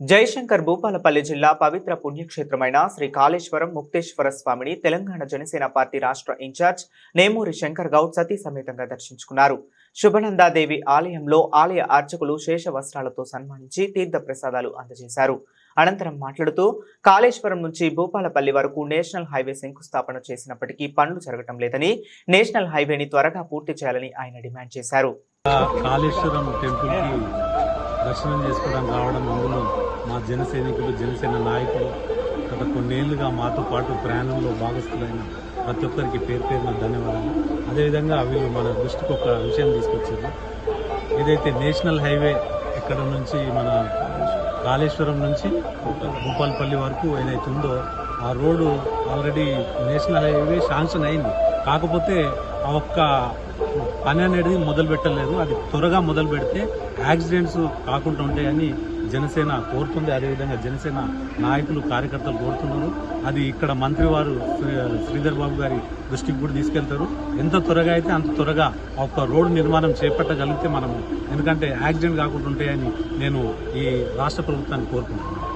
జయశంకర్ భూపాలపల్లి జిల్లా పవిత్ర పుణ్యక్షేత్రమైన శ్రీ కాళేశ్వరం ముక్తేశ్వర స్వామిని తెలంగాణ జనసేన పార్టీ రాష్ట్ర ఇన్ఛార్జ్ నేమూరి శంకర్ గౌడ్ సతీ సమేతంగా దర్శించుకున్నారు. శుభనందాదేవి ఆలయంలో ఆలయ అర్చకులు శేష వస్త్రాలతో సన్మానించి తీర్థ ప్రసాదాలు అందజేశారు. అనంతరం మాట్లాడుతూ కాళేశ్వరం నుంచి భూపాలపల్లి వరకు నేషనల్ హైవే శంకుస్థాపన చేసినప్పటికీ పనులు జరగటం లేదని నేషనల్ హైవేని త్వరగా పూర్తి చేయాలని ఆయన డిమాండ్ చేశారు. కాళేశ్వరం టెంపుల్కి దర్శనం చేసుకోవడానికి రావడం అందులో మా జన సైనికులు జనసేన నాయకులు గత కొన్నేళ్ళుగా మాతో పాటు ప్రయాణంలో భాగస్థులైన ప్రతి ఒక్కరికి పేరు పేరున ధన్యవాదాలు. అదేవిధంగా వీళ్ళు మన దృష్టికి ఒక విషయం తీసుకొచ్చారు. ఏదైతే నేషనల్ హైవే ఇక్కడ నుంచి మన కాళేశ్వరం నుంచి భూపాలపల్లి వరకు ఏదైతే ఉందో ఆ road already national highway sanction అయింది. కాకపోతే ఆ ఒక్క పని అనేది మొదలు పెట్టలేదు అది త్వరగా మొదలు పెడితే యాక్సిడెంట్స్ కాకుండా ఉంటాయని జనసేన కోరుతుంది. అదేవిధంగా జనసేన నాయకులు కార్యకర్తలు కోరుతున్నారు. అది ఇక్కడ మంత్రి వారు శ్రీధర్ బాబు గారి దృష్టికి కూడా తీసుకెళ్తారు. ఎంత త్వరగా అయితే అంత త్వరగా ఒక రోడ్డు నిర్మాణం చేపట్టగలిగితే మనము ఎందుకంటే యాక్సిడెంట్ కాకుండా ఉంటాయని నేను ఈ రాష్ట్ర ప్రభుత్వాన్ని కోరుకుంటున్నాను.